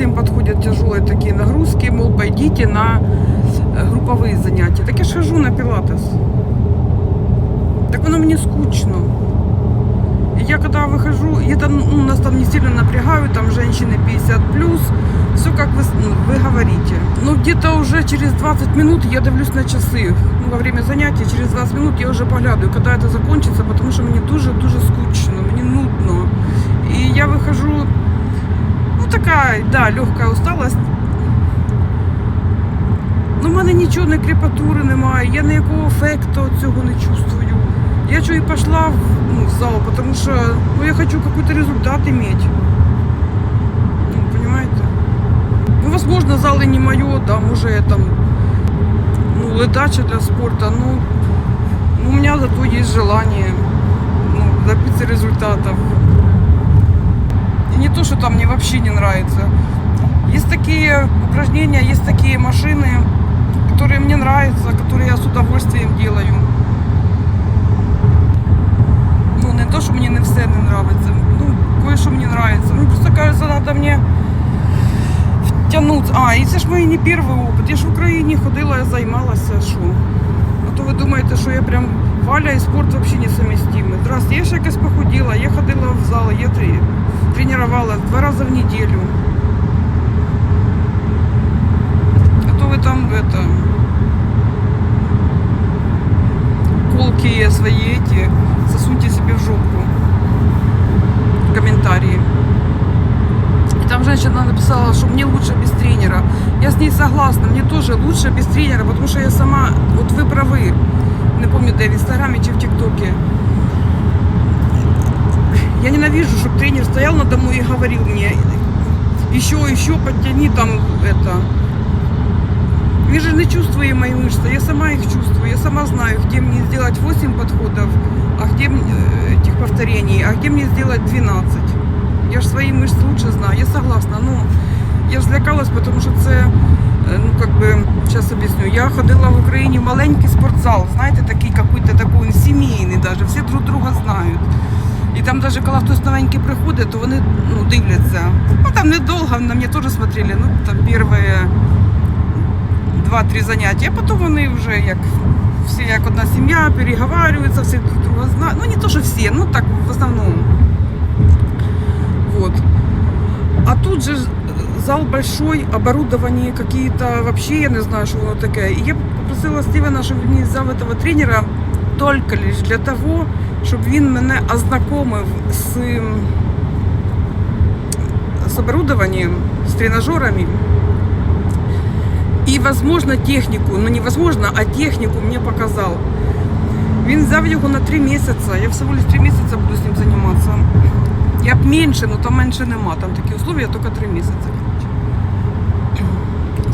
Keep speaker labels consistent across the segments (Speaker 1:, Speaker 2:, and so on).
Speaker 1: всем подходят тяжелые такие нагрузки, мол, пойдите на групповые занятия. Так я ж хожу на пилатес. Так воно мені скучно. Я когда выхожу, я там, ну, нас там не сильно напрягают, там женщины 50 плюс, все как вы, ну, вы говорите. Но где-то уже через 20 минут я дивлюсь на часы. Ну, во время занятия через 20 минут я уже поглядываю, когда это закончится, потому что мне дуже-дуже скучно, такая, да, легкая усталость. Ну, в мене нічого, не крепатури немає, я ніякого ефекту цього не чувствую. Я что и пошла в, ну, в зал, потому что ну, я хочу какой-то результат иметь. Ну, понимаете? Ну, возможно, зал и не мое, да, может, я там, ну, летача для спорта, ну, ну, у меня зато есть желание, ну, добиться результатов. И не то, что там мне вообще не нравится. Есть такие упражнения, есть такие машины, которые мне нравятся, которые я с удовольствием делаю. Ну, не то, що мені не все не нравится. Ну, кое-що мені нравится. Ну, просто кажется, надо мне втягнути. А, і це ж мій не перший опит. Я ж в Україні ходила, я займалася, що. А то ви думаєте, що я прям Валя і спорт взагалі несовмістимі. Здрасте, я ж якось похуділа, я ходила в зал, я трі- тренувалась два рази в неділю. А то ви там это, колки свои эти засуньте себе в жопу. Комментарии. И там женщина написала, что мне лучше без тренера. Я с ней согласна, мне тоже лучше без тренера, потому что я сама, вот вы правы, не помню, где в Инстаграме чи в ТикТоке. Я ненавижу, чтобы тренер стоял надо мной и говорил мне, еще, еще подтяни там это. Я же не чувствую мои мышцы, я сама их чувствую, я сама знаю, где мне сделать 8 подходов, а где м- э, этих повторений, а где мне сделать 12. Я же свои мышцы лучше знаю, я согласна, но я ж злякалась, потому що це, е, ну как бы, сейчас объясню, я ходила в Україні в маленький спортзал, знаєте, такий какой-то такой он сімейний даже, всі друг друга знають. І там даже коли хтось новенький приходить, то вони ну, дивляться. Ну там недовго, на мене теж смотрели, ну там перші два-три заняття, а потім вони вже як всі як одна сім'я, переговарюються, всі друг друга знають. Ну не то, що всі, ну так в основному. Вот. А тут же зал большой, оборудование какие-то, вообще я не знаю, що воно таке. І я попросила Стівена, щоб він взяв этого тренера тільки лиш для того, щоб він мене ознакомив з, з оборудованием, з тренажерами. І, возможно, техніку, ну невозможно, а техніку мені показав. Він взяв його на три місяці. Я всього лиш три місяці буду з ним займатися. Я б менше, ну там менше нема. Там такі условия, тільки три місяці.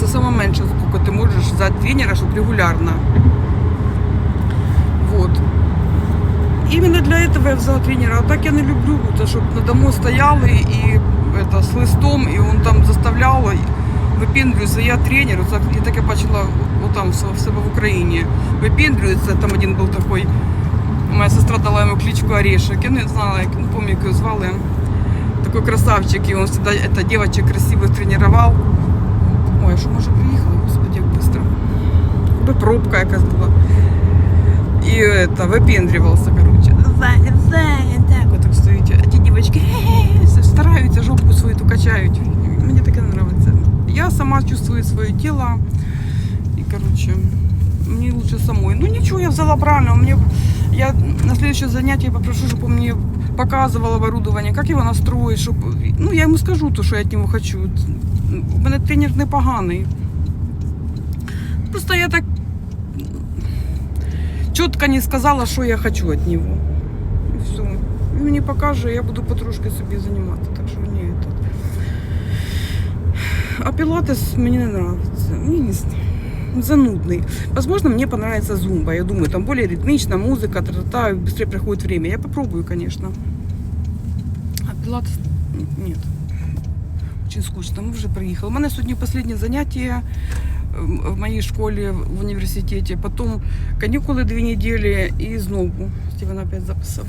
Speaker 1: Це саме менше, скільки ти можеш взяти тренера, щоб регулярно. Вот. Именно для этого я взяла тренера. А так я не люблю, то, щоб надо мной стояли і это, з листом, і він там заставляв випіндрюється. Я тренер, оце я таке бачила отам в се- в себе в Україні. Випіндрюється, там один був такий. Моя сестра дала йому кличку Орешек. Я не знала, як, не пам'ятаю, як його звали. Такой красавчик, і він всегда это, девочек красивых тренував. Ой, а що може приїхали? Господи, як быстро. Би пробка якась була. И это, выпендривался, короче. Зая, зая, так вот так стоїть. А ті дівчатки «Хе-хе», стараються, жопку свою ту качають. Мені таке не нравится. Я сама чувствую своє тіло. І, короче, мені лучше самой. Ну ничего, я взяла правильно. Мне, я на следующее занятие попрошу, чтобы он мне показывал оборудование, как его настроить, щоб... Ну, я ему скажу то, що я від нього хочу. У мене тренер непоганий. Просто я так чітко не сказала, що я хочу від нього. І все. Він мені покаже, я буду потрошки собі займатися. Так що мені этот. А пілатес мені не нравится. Мені не знаю. Занудный. Возможно, мне понравится зумба. Я думаю, там более ритмичная музыка, та-та-та, быстрее проходит время. Я попробую, конечно. А пилатес н- нет. Очень скучно. Мы уже приехали. У меня сегодня последнее занятие м, в моей школе, в университете. Потом каникулы две недели и знову. Стивен опять записал.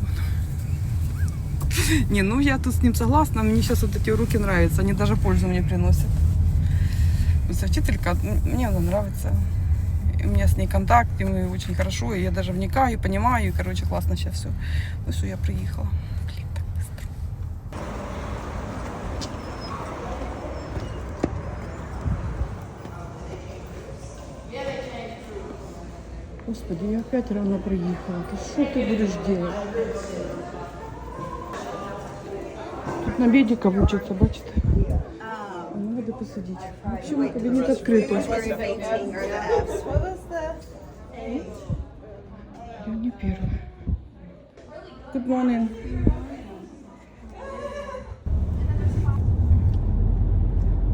Speaker 1: Не, ну я тут с ним согласна. Мне сейчас вот эти уроки нравятся. Они даже пользу мне приносят. Учителька, мне она нравится. У меня с ней контакт, и мы очень хорошо, и я даже вникаю, понимаю, и, короче, классно сейчас все. Ну все, я приехала. Господи, я опять рано приехала. Ты что ты будешь делать? Тут на медика учатся, бачите? А надо посадить. Почему кабинет открытый? Я не первая. Good morning.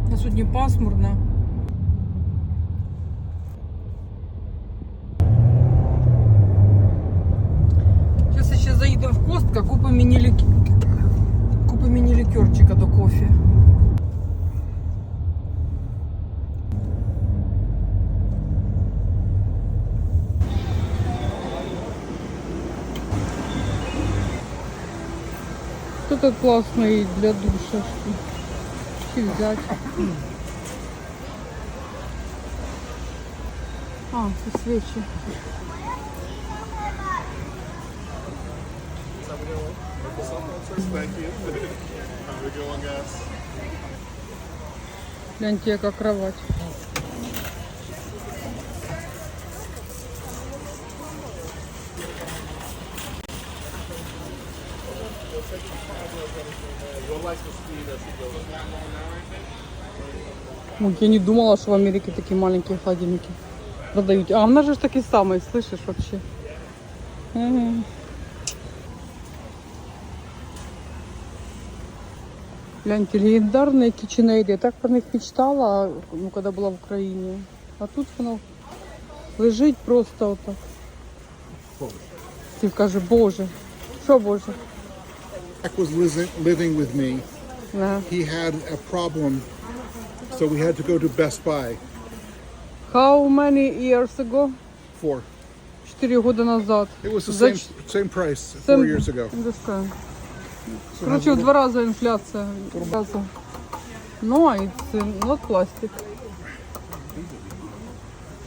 Speaker 1: На сегодня пасмурно. Этот классный для душа. Что взять? А, это свечи. Гляньте, яка кровать. я не думала, что в Америке такие маленькие холодильники продают. А у нас же такие самые, слышишь вообще? Мгм. Гляньте, легендарные KitchenAid. Я так про них мечтала, ну, когда была в Україні. А тут воно лежить просто отак. Стів каже, Боже. Що Боже?
Speaker 2: Jack was li- living with me.
Speaker 1: Да.
Speaker 2: He had a problem, so we had to go to Best Buy
Speaker 1: How many years ago?
Speaker 2: for.
Speaker 1: Чотири роки назад.
Speaker 2: It was the
Speaker 1: За
Speaker 2: same
Speaker 1: ч-
Speaker 2: same price
Speaker 1: Сам-
Speaker 2: four years ago.
Speaker 1: Understand.
Speaker 2: So
Speaker 1: Короче,
Speaker 2: has
Speaker 1: в
Speaker 2: a
Speaker 1: два рази інфляція. Разу. No, it's not plastic.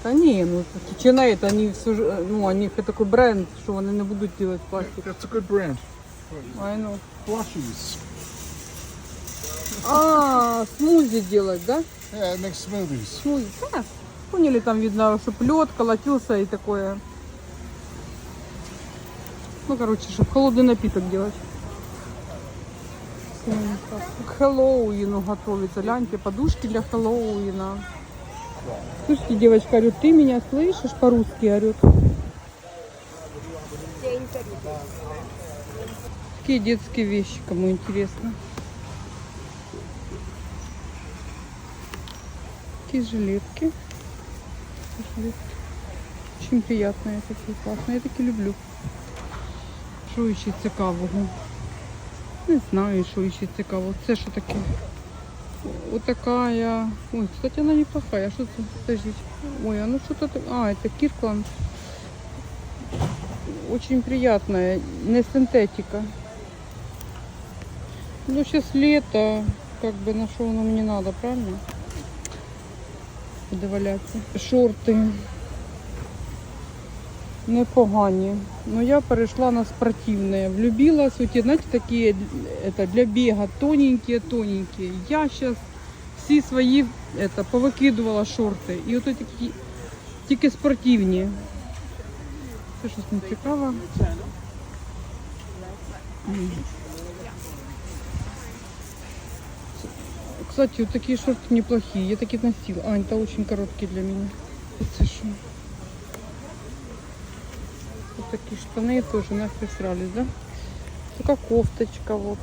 Speaker 1: Та ні, ну KitchenAid, они все ж, ну, у них такой бренд, що вони не будуть делать
Speaker 2: little-
Speaker 1: пластик.
Speaker 2: That's a good brand.
Speaker 1: I know.
Speaker 2: Flushies.
Speaker 1: А, смузи делать, да?
Speaker 2: Yeah, it makes smoothies.
Speaker 1: Смузи. Да. Поняли, там видно, что лед колотился и такое. Ну, короче, чтобы холодный напиток делать. К Хэллоуину готовится. Гляньте, подушки для Хэллоуина. Слушайте, девочка орет, ты меня слышишь? По-русски орет. Такие детские вещи, кому интересно. Такие жилетки. Жилетки. Очень приятные такие, классные. Я такі люблю. Що ще цікавого? Не знаю, що ще цікавого. Це що таке? Вот такая. Ой, кстати, она неплохая. Что это? Подождите. Ой, оно что-то... так- А, это Киркланд. Очень приятная. Не синтетика. Ну, сейчас лето. Как бы на что оно мне надо, правильно? Буде валятися. Шорти. Непогані. Ну я перейшла на спортивне. Влюбилась в ті, знаєте, такі это, для бега тоненькі, тоненькі. Я зараз всі свої это, повикидувала шорти. І от такі тільки спортивні. Це щось не цікаве. Кстати, вот такие шорты неплохие. Я такие носила. А, это очень короткие для меня. Это? Вот такие штаны тоже нафиг срались, да? Такая кофточка вот.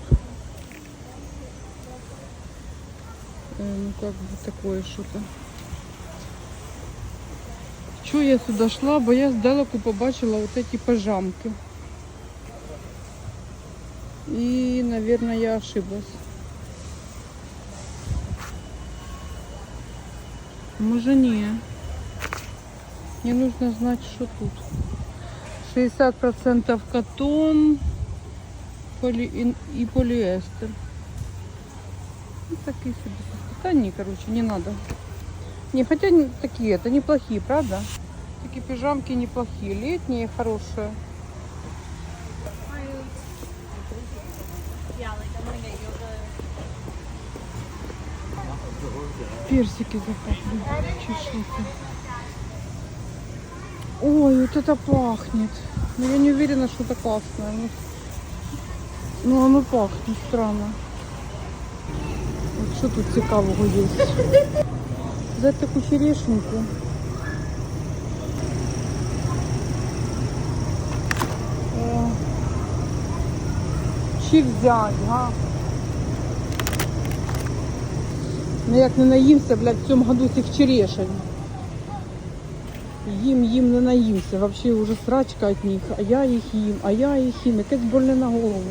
Speaker 1: Э, ну как бы такое что-то. Чого я сюди шла? Бо я здалеку побачила вот эти пижамки. И, наверное, я ошиблась. Може ні. Мне нужно знать, что тут. 60% катон. полі... і, і поліестер. Ну, такий собі. Та ні, короче, не надо. Не, хотя не- такие, это неплохие, правда? Такие пижамки неплохие, летние, хорошие. Персики запахли. Чешуйка. Ой, вот это пахнет. Но я не уверена, что это классное. Ну, ну оно пахнет странно. От що тут цікавого є? Взяти таку черешеньку. О. Чи взяти, га? Ну як не наїмся, блядь, в цьому году цих черешень. Їм, їм не наїмся. Вообще уже срачка від них. А я їх їм, а я їх їм. Якесь больне на голову.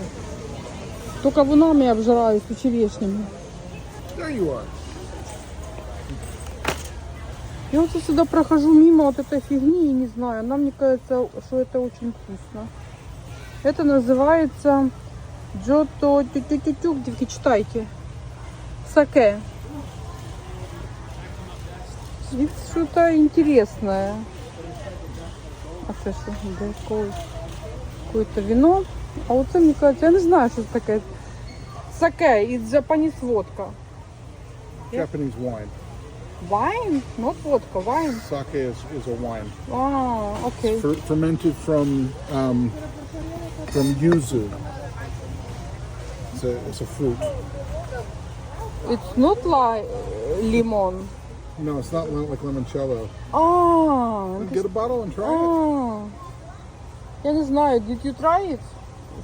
Speaker 1: То кавунами я обжираюсь, то черешнями.
Speaker 2: There you are.
Speaker 1: Я вот сюда прохожу мимо вот этой фигни и не знаю. Нам мне кажется, что это очень вкусно. Это называется Джото тю-тю-тю-тю. Девки, читайте. Саке. Что-то интересное. А це що? Якось? Какое-то вино. А вот это, мне кажется, я не знаю, что это такое. Саке из Japanese водка.
Speaker 2: Japanese wine.
Speaker 1: Wine? Not vodka, wine.
Speaker 2: Sake is, is a wine.
Speaker 1: Ah, okay.
Speaker 2: Fer- fermented from um, from yuzu. It's a, it's a fruit.
Speaker 1: It's not like uh, lemon.
Speaker 2: No, it's not li- like limoncello.
Speaker 1: Ah,
Speaker 2: Get a bottle and try it.
Speaker 1: ah. Я не знаю, did you try it?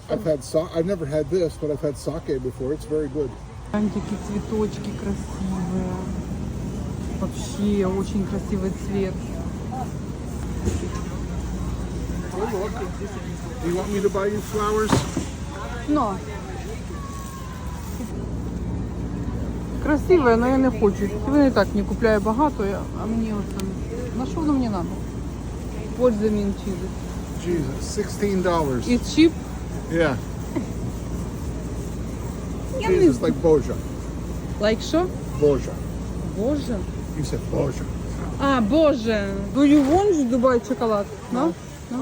Speaker 2: I've had sa- I've never had this, but I've had sake before. It's very good.
Speaker 1: Там такие цветочки красивые. Вообще очень красивый цвет.
Speaker 2: Do you want me to buy you flowers?
Speaker 1: Но. Красивое, но я не хочу. Він і так не купляю багато, я- а мені оце... На що воно мені треба? What it mean cheap?
Speaker 2: Jesus, sixteen dollars.
Speaker 1: It's cheap?
Speaker 2: Yeah.
Speaker 1: Я не
Speaker 2: Jesus, like Boja.
Speaker 1: Like що?
Speaker 2: Boja.
Speaker 1: Боже.
Speaker 2: You said Boja.
Speaker 1: А, боже. Do you want Dubai chocolate? No? No?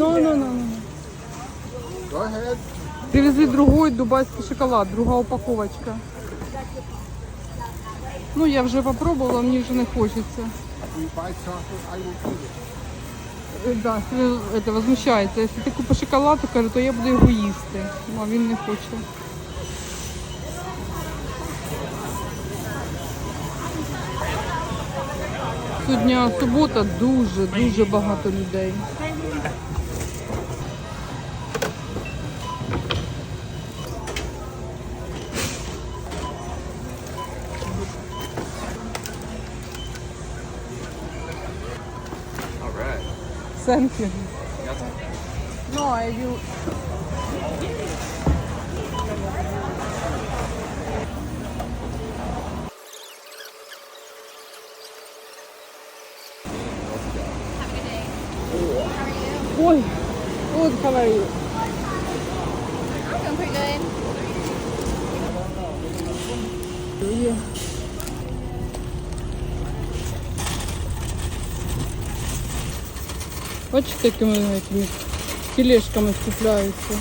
Speaker 1: No, no, no, no.
Speaker 2: Go ahead.
Speaker 1: Привезли другой дубайский шоколад, другая упаковочка. Ну, я вже попробовала, мне уже не
Speaker 2: хочется.
Speaker 1: Е, да, е, это возмущается. Если ты купишь шоколад, кажу, то я буду його їсти. Ну, а він не хоче. Сьогодні субота дуже-дуже багато людей. Thank you. No, I will. Oi. Good, how are you?
Speaker 3: I'm doing pretty good.
Speaker 1: You? Бачите, якими этими тележками скупляються.